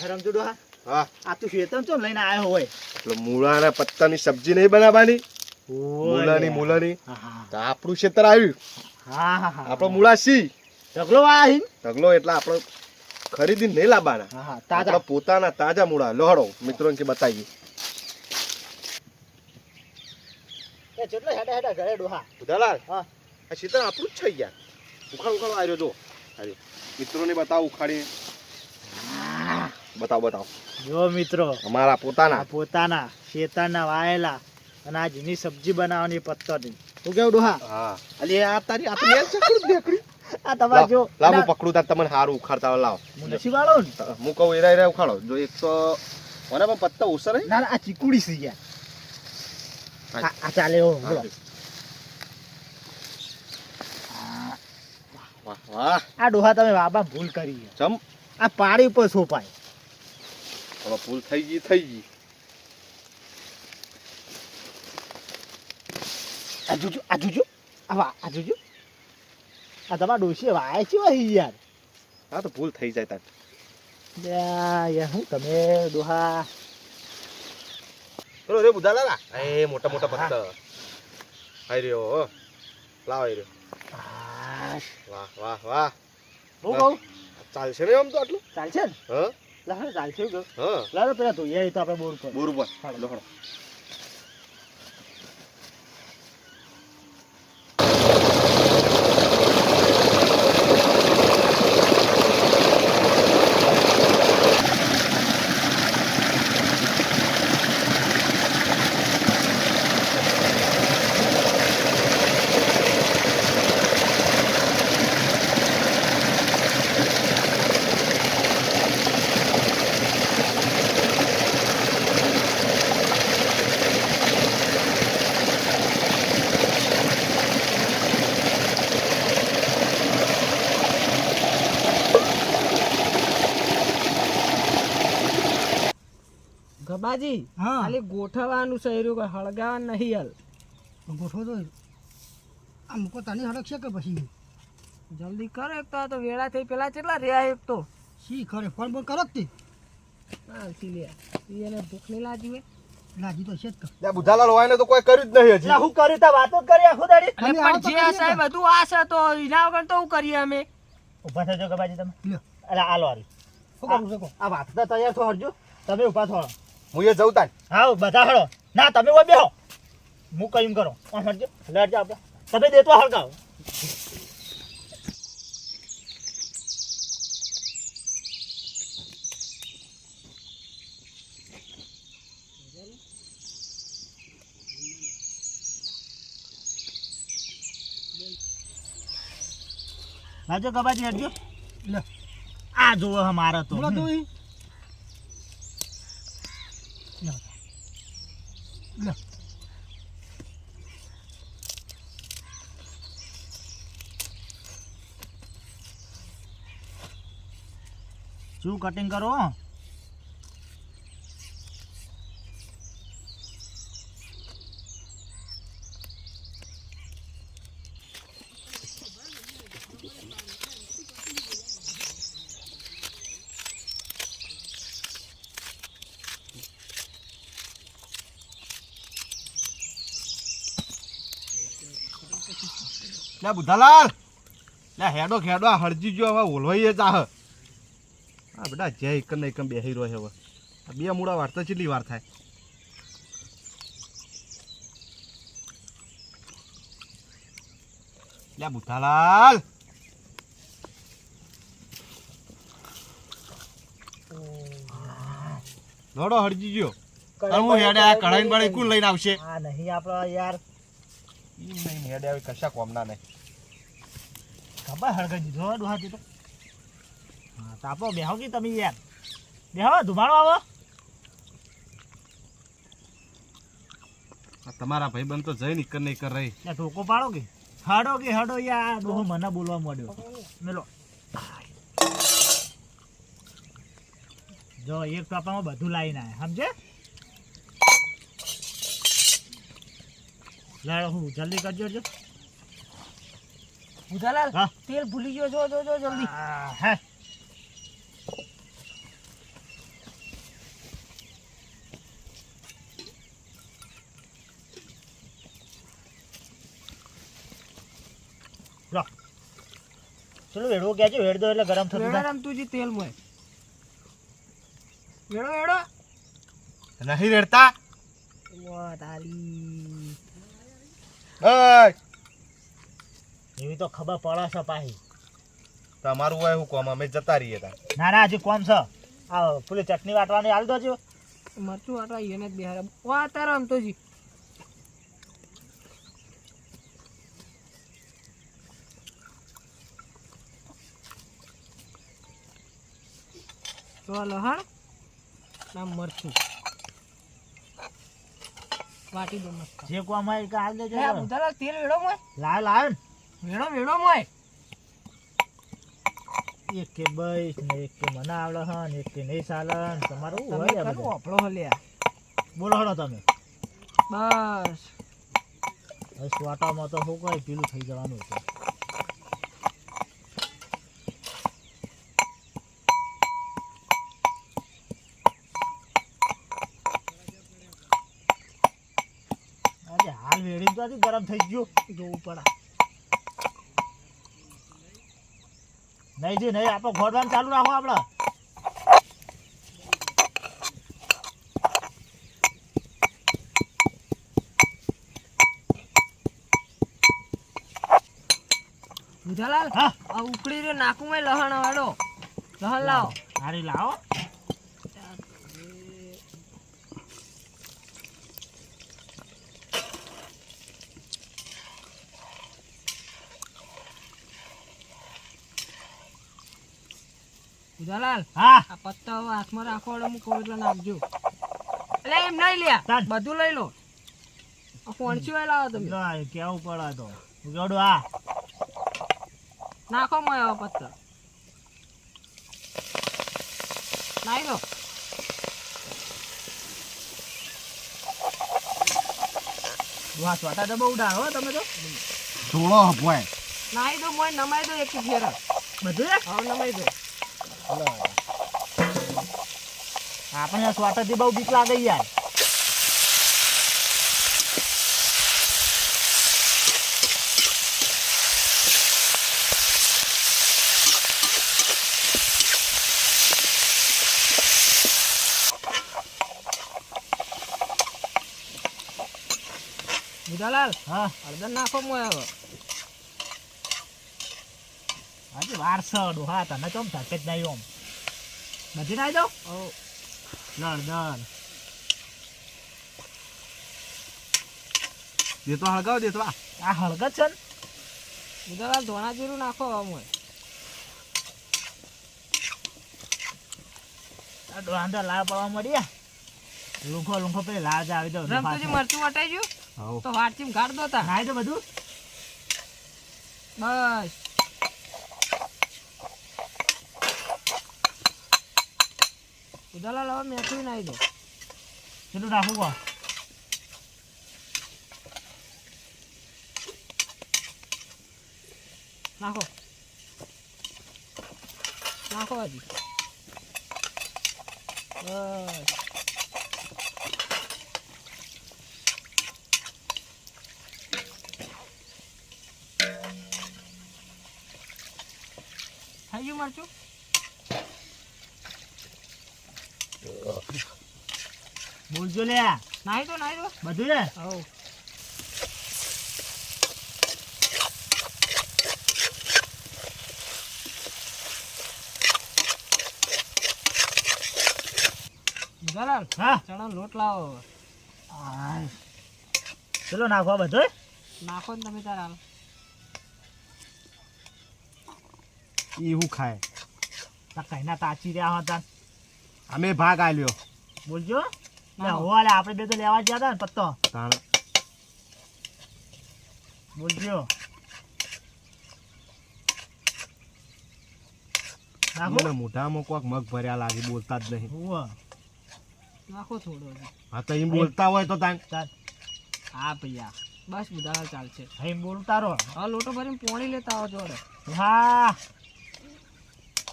રમજો ડોહા હા? આ તું ચો લઈને આવ્યો હોય. એટલે મૂળાના પત્તાની સબ્જી નહીં બનાવવાની? મૂળાની મૂળાની. હા હા તો આપણું ખેતર આવ્યું. હા હા હા. આપણો મૂળા સી ઢગલો વાહીન ઢગલો એટલે આપણે ખરીદી નહીં લાવવાના. હા હા તાજા. પોતાના તાજા મૂળા. લોહડો મિત્રોને કે બતાવીએ. એ જેટલો હેડા હેડા ઘરે ડોહા. બુધાલાલ હા. આ ખેતર આપણું જ છે યાર ઉખાડ ઉખાડો આવ્યો જો. આવ્યો મિત્રોને બતાવો ઉખાડી બતાવો બતાવો. જો મિત્રો અમારા પોતાના. પોતાના શેતાના વાયેલા અને આ જૂની સબ્જી બનાવવાની પત્તરની શું કેવું ડોહા? હા. અલી આ તારી આ તો ચકડું દેખડી? આ તમારે જો લાવ હું પકડું તાર તમને હારું ઉખાડતા લાવ. હું નથી વાળો ને? હું કહું એરા એરા ઉખાડો. જો એક તો મને પણ પત્તા ઉસરે ના આ ચીકુડી છે ગયા આ આ ચાલે ઓ બોલો. વાહ વાહ આ ડોહા તમે બાબા ભૂલ કરી ચમ. આ પાડી ઉપર સોપાય. હવે ભૂલ થઈ ગઈ થઈ ગઈ. આજુજો આજુજો આવા આજુજો આ તમારા ડોશી વાય છે વહી યાર. હા તો ભૂલ થઈ જાય તાર. યા યાર હું તમે દોહા. ચલો રે બુધા લાલા. એ મોટા મોટા પત્તા આઈ રહ્યો હો. લાવ આઈ રહ્યો. વાહ વાહ વાહ. હું કહું ચાલશે ને આમ તો આટલું? ચાલશે ને? હા. લાડો ચાલશે કહું હા આવી તો આપણે બોર પર બોર પર લોહડો ગબાજી હા. ખાલી ગોઠવવાનું છે રહ્યું, હળગાવાનું નહીં હાલ. ગોઠવો તો. આ મૂકો તને હળગશે કે પછી? જલ્દી કરો એક તો આ તો વેળા થઈ પેલા કેટલા રહ્યા એક તો. શી ખરે ફોન બોન કરો જ તે. હાલથી લે. એને ભૂખ નહીં લાગી હોય. લાજી તો છે જ લે બુધાલાલ હોય ને તો કોઈ કર્યું જ નહીં હજી. હું કર્યું તા વાતો જ કરી આખો દાડી. પણ જે સાહેબ બધું આ છે તો એના વગર તો શું કરીએ અમે. ઊભા થજો કે બાજી તમે? એટલે આ લોરી શું કરું શકો આ વાત તો તૈયાર હરજો. તમે ઊભા થો. હું એ જઉં તાન હા બધા હળો ના તમે ઓય બેહો. હું કઈમ કરો. આ લડજો આપણે. તમે દેતો હળગાવ. રાજો કબાજી હટજો લે. આ જોવો અમારા તો. લે લે શું કટિંગ કરો લે બુધાલાલ લે હેડો ખેડો હળજી જો હવે ઓલવાઈ ચાહ આ બેટા જય એક ને એકમ બેહી રહ્યો હવે. આ બે મૂળા વાળતા કેટલી વાર થાય? લે બુધાલાલ દોડો હળજી ગયો. હું હેડે આ કઢાઈ બળાઈ કોણ લઈને આવશે. હા નહીં આપણો યાર. ઈ નહીં હેડે આવી કશા કોમના નહીં. ખબર હળગાઈ દીધો દોહા તો. હા તાપો બેહો કે તમે યાર બેહો ધુમાડો આવો. આ તમારા ભાઈબંધ તો જઈ નીકળ નહીં કર રહી. ને પાડો કે? હડો કે હડો યાર. ડોહો મને બોલવા માંડ્યો. મેલો. જો એક ટોપામાં બધું લાવીને આયા સમજે? લાડો હું જલ્દી કરજો જો. બુધાલાલ તેલ ભૂલી ગયો જો જો જો જલ્દી. હા હે. ચલો વેડવો કહેજો વેડ દો એટલે ગરમ થતું વેડો રમતું જી તેલ મોય. વેડો વેડો. નહીં રેડતા વાહ તારી બસ એવી તો ખબર પડે છે પાહી. તમારું હોય હું કોમ અમે જતા રહીએ તા ના ના હજી કોમ છે. આ પેલી ચટણી વાટવાની હાલ છો મરચું વાટવા એને જ બિહાર. વાહ તારો તો જી લહણ ના મરચું. વાટી દો મસ્ત. જે કોમ હોય એ હાલ દેજો લે, આ બુધાલાલ તેલ વેડો મોય. લાવ લાવ. વેડો વેડો મોય. એક કે બઈસ ને એક કે મને આવડે છે એક કે નહીં ચાલે ને તમારું હોય આ બધું? આપણો હલ્યા બોલો હળો તમે. બસ. હવે સ્વાટામાં તો શું કઈ પેલું થઈ જવાનું છે અરે હાલ વેડી તો હજી ગરમ થઈ ગયો. જોવું પડે. નહીં જી નહીં આપણે ઘોડવાનું ચાલુ રાખો આપણે બુધાલાલ હા? ઉકળી રહ્યો નાકુમાં લહણ વાળો. લહણ લાવો. હારી લાવો. બુધાલાલ હા. આ પત્તા હવે હાથમાં રાખો એટલે હું કહું એટલે નાખજો. એટલે એમ નહીં લ્યા બધું લઈ લો. ફોન ફોણસી વાય લાવો તમે? કેવું પડે તો? જોડું હા નાખો મોય હવે પત્તા. નાખી લો. વાહ છોટા તો બહુ ડાળો તમે તો. થોડો હપવાય નાઈ દો મોય નમાઈ દો એક ફેર બધું હા નમાઈ દો. આપણે આ સ્વાટાથી બહુ બીક લાગે યાર. બુધાલાલ હા. હળદર નાખો મોય હવે. હજી વાર અડું હા તને ચમ થકે જ નહીં ઓમ બધી નાઈ દો હવે લડદર દેતો હળગાવ દેતો આ. હળગત છે ને? બુધાલાલ ધોણા જીરું નાખો હવે મોય આ ડોહાંડા લાળ પડવા મળ્યા લુંખો લુંખો પેલી લાળ જ આવી દો રમતુજી મરચું વટાઈ ગયું તો વાટચીમ ગાળ દો તા. નાઈ દો બધું? બસ. બુધાલાલ હવે મેથું નાખી દો કેટલું નાખું કહો? નાખો. નાખો હજી. બસ. થઈ ગયું મરચું? બોલજો લે. નાહી તો નાહી તો બધું હવ. હા. ચણાનો લોટ લાવો. ચલો નાખો બધું નાખો ને તમે તાર હાલ. ઈ હું ખાય કઈના તાચી રહ્યા હતા. અમે ભાગ આલ્યો. બોલજો. લે, નાખો. આપણે બે તો લેવા ગયા હતા ને પત્તો. બોલજો. મોઢામાં કોક મગ ભર્યા લાગે બોલતા જ નહીં. નાખો થોડો હા તો એમ બોલતા હોય તો તાણ. હા ભૈયા. બસ બુધાલાલ ચાલશે. અહીં બોલતા રહો હા લોટો ભરીને પોણી લેતા આવો જોડે હા.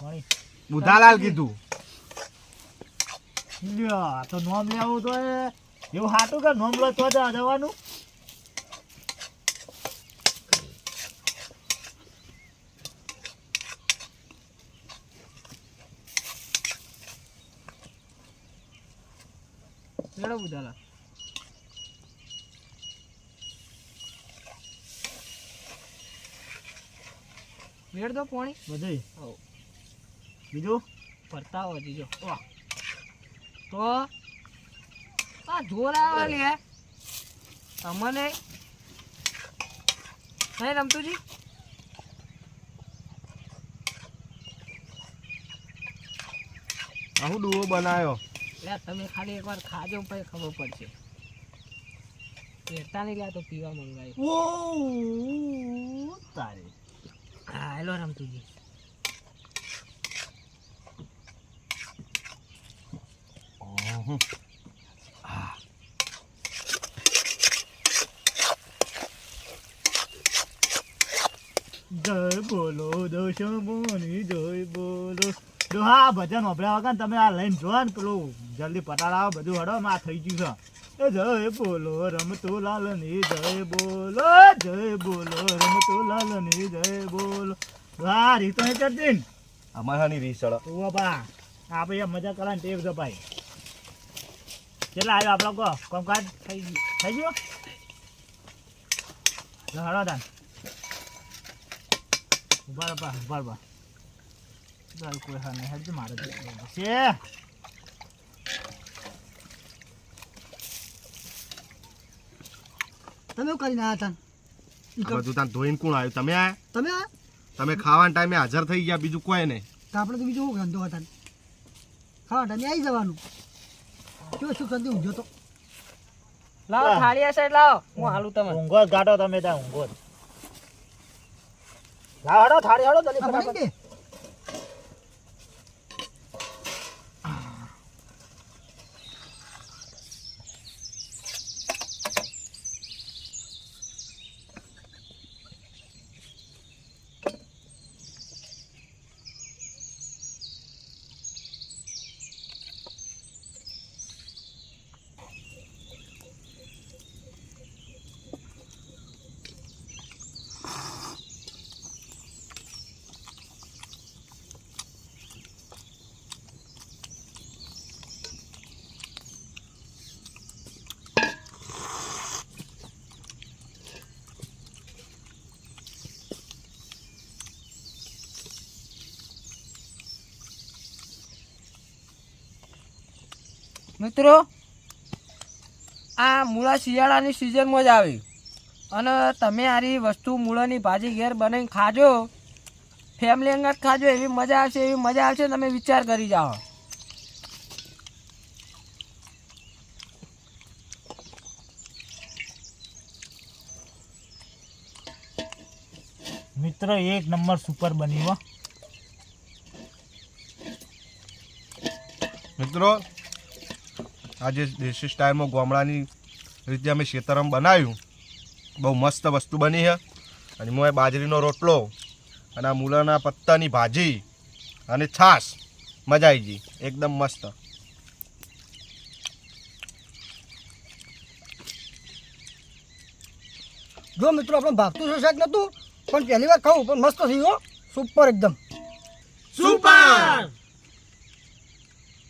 પાણી. બુધાલાલ કીધું. લ્યો તો નોમ લેવું તો એવું હાટું કે નોમ લો તો જવાનું? ચડાવું ચાલા મેળ દો પાણી બધે બીજું? ફરતા હો જીજો વાહ. તો આ જોર આવે લે તમને નહીં રમતુજી હું ડુઓ બનાવ્યો લે તમે ખાલી એકવાર ખાજો પછી ખબર પડશે. પેટા નહીં લે તો પીવા મંગાવી ઓ તારે. હા હેલો રમતુજી જય જય બોલો. જો હા ભજન વાપર્યા વગર તમે આ લઈને જો ને પેલું જલ્દી પટાડાવો બધું હડો આ થઈ ગયું છે. એ જય બોલો રમતો લાલની જય બોલો જય બોલો રમતો લાલની જય બોલો. વાહ રીતો એ કરતી ને. અમારાની રીસળ તું બા આ ભાઈ મજા ને ટેવ ભાઈ. કેટલા આવ્યો આપણો કહો કોમકાજ? થઈ ગયું. થઈ ગયું? હળો તાન. ઊભા ઊભા ઊભા ઊભા ચાલ કોઈ હા નહીં હેડ મારે છે. તમે કરીને આવ્યા હતા? આ બધું તાન ધોઈને કોણ આવ્યું? તમે આ તમે આ તમે ખાવાના ટાઈમે હાજર થઈ ગયા બીજું કોઈ નહીં. તો આપણે તો બીજું શું ધંધો હતા? ખાવા ટાઈમે આવી જવાનું. જો શું શાંતિ ઊંઘ્યો તો. લાવો. થાળી હશે સાઈડ લાવો. હું હાલું તમે ઊંઘો ગાટો તમે ત્યાં ઊંઘો હડો થાળી હાડો જલ્દી ફટાફટ. મિત્રો આ મૂળા શિયાળાની સિઝનમાં જ આવી. અને તમે આરી વસ્તુ મૂળાની ભાજી ઘેર બનાવીને ખાજો. ફેમિલી અંગત ખાજો એવી મજા આવશે એવી મજા આવશે તમે વિચાર કરી જાઓ. મિત્રો એક નંબર સુપર બની હો. મિત્રો આજે દેશી સ્ટાઇલમાં ગોમડાની રીતે અમે શેતરમ બનાવ્યું. બહુ મસ્ત વસ્તુ બની છે અને મોએ બાજરીનો રોટલો અને આ મૂલાના પત્તાની ભાજી અને છાશ મજા આવી ગઈ. એકદમ મસ્ત. જો મિત્રો આપણે ભાગતું છે શાક નતું પણ પહેલી વાર ખાવું પણ મસ્ત થયું હો. સુપર એકદમ. સુપર